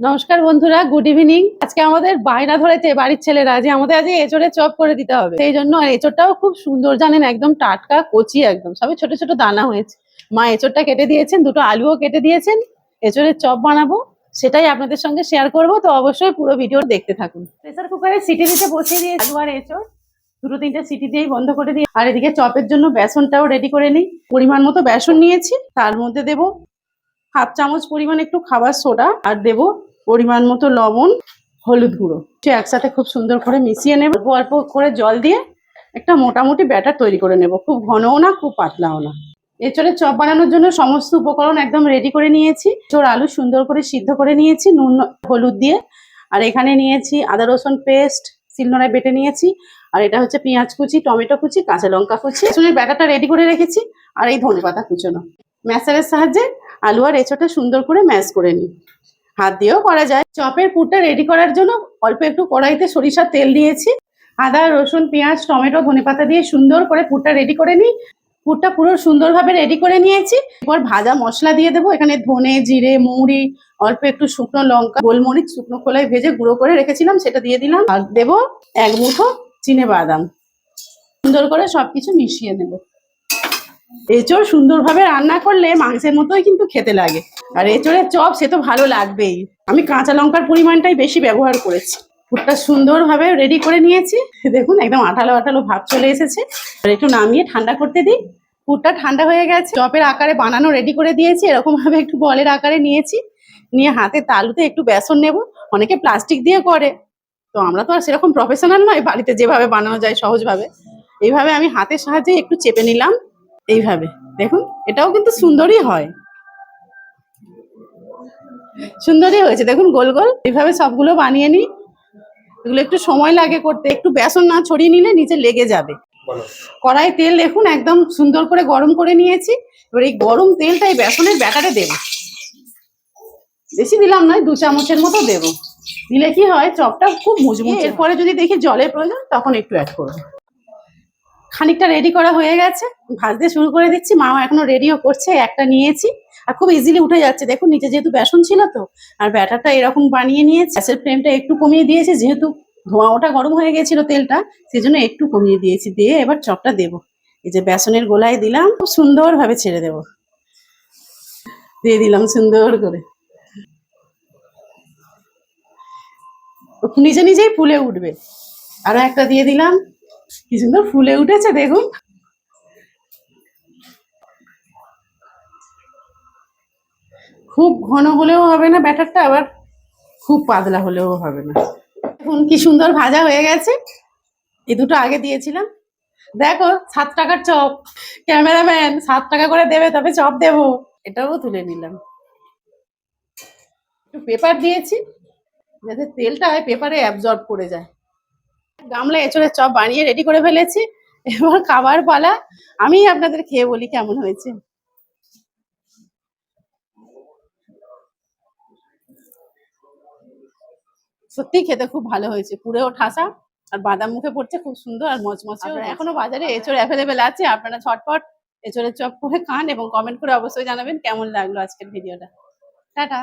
নমস্কার বন্ধুরা, good evening. আজকে আমাদের বায়না ধরেছে বাড়ির ছেলেরা যে আমাদের আজকে এঁচড়ে চপ করে দিতে হবে। সেই জন্য আর এঁচড়টাও খুব সুন্দর, জানেন, একদম টাটকা কচি একদম। সবে ছোট ছোট দানা হয়েছে। মা এঁচড়টা কেটে দিয়েছেন, দুটো আলুও কেটে দিয়েছেন। এঁচড়ের চপ বানাবো, সেটাই আপনাদের সঙ্গে শেয়ার করব। তো অবশ্যই পুরো ভিডিও দেখতে থাকুন। প্রেসার কুকারে সিটি দিতে বসিয়ে দিয়ে আলু আর এঁচড়, দুটো তিনটে সিটি দিয়েই বন্ধ করে দিই। আর এদিকে চপের জন্য বেসনটাও রেডি করে নিই। পরিমাণ মতো বেসন নিয়েছি। তার মধ্যে দেবো হাফ চামচ পরিমাণ একটু খাবার সোডা আর দেব পরিমাণ মতো লবণ, হলুদ গুঁড়ো। একসাথে খুব সুন্দর করে মিশিয়ে নেব। অল্প অল্প করে জল দিয়ে একটা মোটামুটি ব্যাটার তৈরি করে নেব। খুব ঘনও না, খুব পাতলাও না। এছাড়া চপ বানানোর জন্য সমস্ত উপকরণ একদম রেডি করে নিয়েছি। চোর আলু সুন্দর করে সিদ্ধ করে নিয়েছি, নুন, হলুদ দিয়ে। আর এখানে নিয়েছি আদা, রসুন পেস্ট, শিলনোড়ায় বেটে নিয়েছি। আর এটা হচ্ছে পেঁয়াজ কুচি, টমেটো কুচি, কাঁচা লঙ্কা কুচি। রসুনের ব্যাটারটা রেডি করে রেখেছি। আর এই ধনে পাতা কুচোনো। ম্যাশারের সাহায্যে আলু আর এঁচোড়টা সুন্দর করে ম্যাশ করে নিই। হাত দিয়েও করা যায়। চপের পুরটা রেডি করার জন্য অল্প একটু কড়াইতে সরিষার তেল দিয়েছি। আদা, রসুন, পেঁয়াজ, টমেটো, ধনেপাতা দিয়ে সুন্দর করে পুরটা রেডি করে নিই। পুরটা পুরো সুন্দরভাবে রেডি করে নিয়েছি। এরপর ভাজা মশলা দিয়ে দেবো। এখানে ধনে, জিরে, মৌরি, অল্প একটু শুকনো লঙ্কা, গোলমরিচ, শুকনো খোলায় ভেজে গুঁড়ো করে রেখেছিলাম, সেটা দিয়ে দিলাম। আর দেবো এক মুঠো চিনে বাদাম। সুন্দর করে সবকিছু মিশিয়ে নেব। এঁচড় সুন্দরভাবে রান্না করলে মাংসের মতোই কিন্তু খেতে লাগে। আর এঁচড়ের চপ সে তো ভালো লাগবেই। আমি কাঁচা লঙ্কার পরিমাণটাই বেশি ব্যবহার করেছি। পুরটা সুন্দরভাবে রেডি করে নিয়েছি। দেখুন একদম আঠালো আঠালো ভাব চলে এসেছে। আর একটু নামিয়ে ঠান্ডা করতে দিই। পুরটা ঠান্ডা হয়ে গেছে। চপের আকারে বানানো রেডি করে দিয়েছি। এরকম ভাবে একটু বলের আকারে নিয়েছি। নিয়ে হাতে তালুতে একটু বেসন নেব। অনেকে প্লাস্টিক দিয়ে করে। তো আমরা তো আর সেরকম প্রফেশনাল নয়। বাড়িতে যেভাবে বানানো যায় সহজভাবে। এইভাবে আমি হাতের সাহায্যে একটু চেপে নিলাম। এইভাবে। দেখুন এটাও কিন্তু সুন্দরই হয়। সুন্দরই হয়েছে। দেখুন গোল গোল। এইভাবে সবগুলো বানিয়ে নিই। এগুলো একটু সময় লাগে করতে। একটু বেসন না ছড়িয়ে নিলে নিচে লেগে যাবে। কড়াই তেল দেখুন একদম সুন্দর করে গরম করে নিয়েছি। এবার এই গরম তেলটা এই বেসনের ব্যাটারে দেব। বেশি দিলাম নয় দু চামচের মতো দেব। দিলে কি হয় চপটা খুব মজবুত এরপরে যদি দেখি জলের প্রয়োজন তখন একটু অ্যাড করব। খানিকটা রেডি করা হয়ে গেছে। ভাজতে শুরু করে দিচ্ছি। মাও এখনও রেডিও করছে, একটা নিয়েছি। আর খুব ইজিলি উঠে যাচ্ছে। দেখুন, নিচে যেহেতু বেসন ছিল তো, আর ব্যাটারটা এরকম বানিয়ে নিয়েছি। গ্যাসের ফ্লেমটা একটু কমিয়ে দিয়েছি, যেহেতু ধোঁয়া ওটা গরম হয়ে গেছিল তেলটা, সেজন্য একটু কমিয়ে দিয়েছি। দিয়ে এবার চপটা দেবো। এই যে বেসনের গোলায় দিলাম, খুব সুন্দরভাবে ছেড়ে দেবো। দিয়ে দিলাম সুন্দর করে। নিজে নিজেই ফুলে উঠবে। আরও একটা দিয়ে দিলাম। কি সুন্দর ফুলে উঠেছে, দেখুন। খুব ঘন হলেও হবে না ব্যাটারটা, আবার খুব পাতলা হলেও হবে না। এখন কি সুন্দর ভাজা হয়ে গেছে। এই দুটো আগে দিয়েছিলাম। দেখো, সাত টাকার চপ। ক্যামেরাম্যান, সাত টাকা করে দেবে, তবে চপ দেবো। এটাও তুলে নিলাম। একটু পেপার দিয়েছি, যাতে তেলটা পেপারে অ্যাবজর্ব করে যায়। গামলা এঁচড়ের চপ বানিয়ে রেডি করে ফেলেছি। এবার খাবার পালা। আমি আপনাদের খেয়ে বলি কেমন হয়েছে। সত্যি খেতে খুব ভালো হয়েছে। পুরেও ঠাসা আর বাদাম মুখে পড়ছে খুব সুন্দর আর মচমচে এখনও বাজারে এঁচড় অ্যাভেলেবেল আছে। আপনারা ঝটপট এঁচড়ের চপ করে খান এবং কমেন্ট করে অবশ্যই জানাবেন কেমন লাগল আজকের ভিডিওটা টাটা।